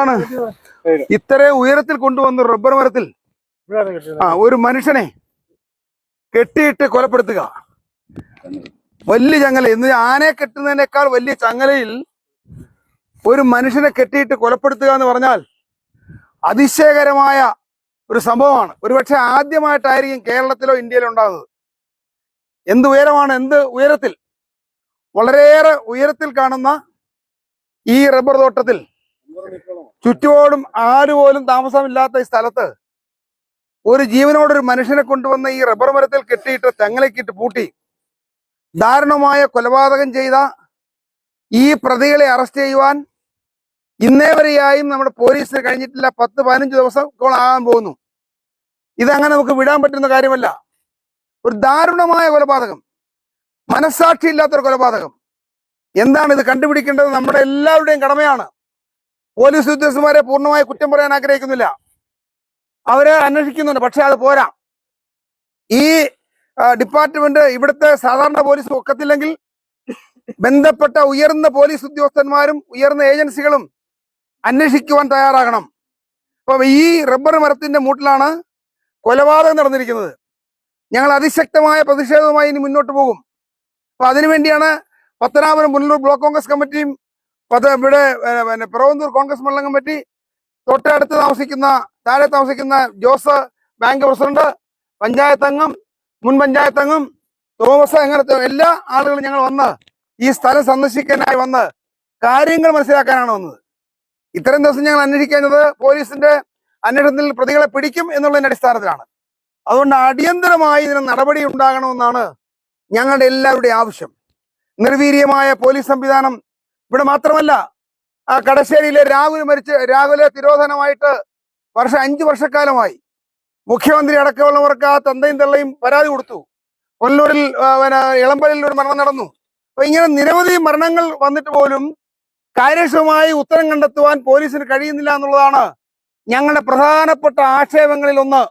ആണ്. ഇത്ര ഉയരത്തിൽ കൊണ്ടുവന്ന റബ്ബർ മരത്തിൽ ആ ഒരു മനുഷ്യനെ കെട്ടിയിട്ട് കൊലപ്പെടുത്തുക. വലിയ ചങ്ങല. എന്ന് ആനയെ കെട്ടുന്നതിനേക്കാൾ വലിയ ചങ്ങലയിൽ ഒരു മനുഷ്യനെ കെട്ടിയിട്ട് കൊലപ്പെടുത്തുക എന്ന് പറഞ്ഞാൽ അതിശയകരമായ ഒരു സംഭവമാണ്. ഒരുപക്ഷെ ആദ്യമായിട്ടായിരിക്കും കേരളത്തിലോ ഇന്ത്യയിലോ ഉണ്ടാകുന്നത് എന്ത് ഉയരമാണ്? എന്ത് ഉയരത്തിൽ? വളരെയേറെ ഉയരത്തിൽ കാണുന്ന ഈ റബ്ബർ തോട്ടത്തിൽ ചുറ്റുപാടും ആരുപോലും താമസമില്ലാത്ത ഈ സ്ഥലത്ത് ഒരു ജീവനോടൊരു മനുഷ്യനെ കൊണ്ടുവന്ന ഈ റബ്ബർ മരത്തിൽ കെട്ടിയിട്ട് തെങ്ങലേക്കിട്ട് പൂട്ടി. ദാരുണമായ കൊലപാതകം ചെയ്ത ഈ പ്രതികളെ അറസ്റ്റ് ചെയ്യുവാൻ ഇന്നേ വരെയായും നമ്മുടെ പോലീസിന് കഴിഞ്ഞിട്ടില്ല. പത്ത് പതിനഞ്ച് ദിവസം ആകാൻ പോകുന്നു. ഇതങ്ങനെ നമുക്ക് വിടാൻ പറ്റുന്ന കാര്യമല്ല. ഒരു ദാരുണമായ കൊലപാതകം. മനസ്സാക്ഷി ഇല്ലാത്തൊരു കൊലപാതകം. എന്താണ് ഇത് കണ്ടുപിടിക്കേണ്ടത്? നമ്മുടെ എല്ലാവരുടെയും കടമയാണ്. പോലീസ് ഉദ്യോഗസ്ഥന്മാരെ പൂർണമായി കുറ്റം പറയാൻ ആഗ്രഹിക്കുന്നില്ല. അവരെ അന്വേഷിക്കുന്നുണ്ട് പക്ഷെ അത് പോരാ. ഈ ഡിപ്പാർട്ട്മെന്റ് ഇവിടുത്തെ സാധാരണ പോലീസ് ഒക്കത്തില്ലെങ്കിൽ ബന്ധപ്പെട്ട ഉയർന്ന പോലീസ് ഉദ്യോഗസ്ഥന്മാരും ഉയർന്ന ഏജൻസികളും അന്വേഷിക്കുവാൻ തയ്യാറാകണം. അപ്പൊ ഈ റബ്ബർ മരത്തിന്റെ മൂട്ടിലാണ് കൊലപാതകം നടന്നിരിക്കുന്നത്. ഞങ്ങൾ അതിശക്തമായ പ്രതിഷേധവുമായി ഇനി മുന്നോട്ട് പോകും. അപ്പൊ അതിനുവേണ്ടിയാണ് പത്തനാപുരം പുനലൂർ ബ്ലോക്ക് കോൺഗ്രസ് കമ്മിറ്റിയും പത്ത് ഇവിടെ പിന്നെ പിറവന്തൂർ കോൺഗ്രസ് മണ്ഡലം കമ്മിറ്റി തൊട്ടടുത്ത് താമസിക്കുന്ന താഴെ താമസിക്കുന്ന ജോസ് ബാങ്ക് പ്രസിഡന്റ് പഞ്ചായത്ത് അംഗം മുൻ പഞ്ചായത്ത് അംഗം തോമസ് അങ്ങനത്തെ എല്ലാ ആളുകളും ഞങ്ങൾ വന്ന് ഈ സ്ഥലം സന്ദർശിക്കാനായി വന്ന് കാര്യങ്ങൾ മനസ്സിലാക്കാനാണ് വന്നത്. ഇത്രയും ദിവസം ഞങ്ങൾ അന്വേഷിക്കുന്നത് പോലീസിന്റെ അന്വേഷണത്തിൽ പ്രതികളെ പിടിക്കും എന്നുള്ളതിന്റെ അടിസ്ഥാനത്തിലാണ്. അതുകൊണ്ട് അടിയന്തരമായി ഇതിന് നടപടി ഉണ്ടാകണമെന്നാണ് ഞങ്ങളുടെ എല്ലാവരുടെയും ആവശ്യം. നിർവീര്യമായ പോലീസ് സംവിധാനം ഇവിടെ മാത്രമല്ല ആ കടശ്ശേരിയിലെ രാഹുൽ മരിച്ച് രാഹുലെ തിരോധനമായിട്ട് വർഷം അഞ്ചു വർഷക്കാലമായി മുഖ്യമന്ത്രി അടക്കമുള്ളവർക്ക് ആ തന്തയും തള്ളയും പരാതി കൊടുത്തു. കൊല്ലൂരിൽ പിന്നെ ഇളമ്പലിൽ ഒരു മരണം നടന്നു. അപ്പൊ ഇങ്ങനെ നിരവധി മരണങ്ങൾ വന്നിട്ട് പോലും കാര്യക്ഷമമായി ഉത്തരം കണ്ടെത്തുവാൻ പോലീസിന് കഴിയുന്നില്ല എന്നുള്ളതാണ് ഞങ്ങളുടെ പ്രധാനപ്പെട്ട ആക്ഷേപങ്ങളിൽ ഒന്ന്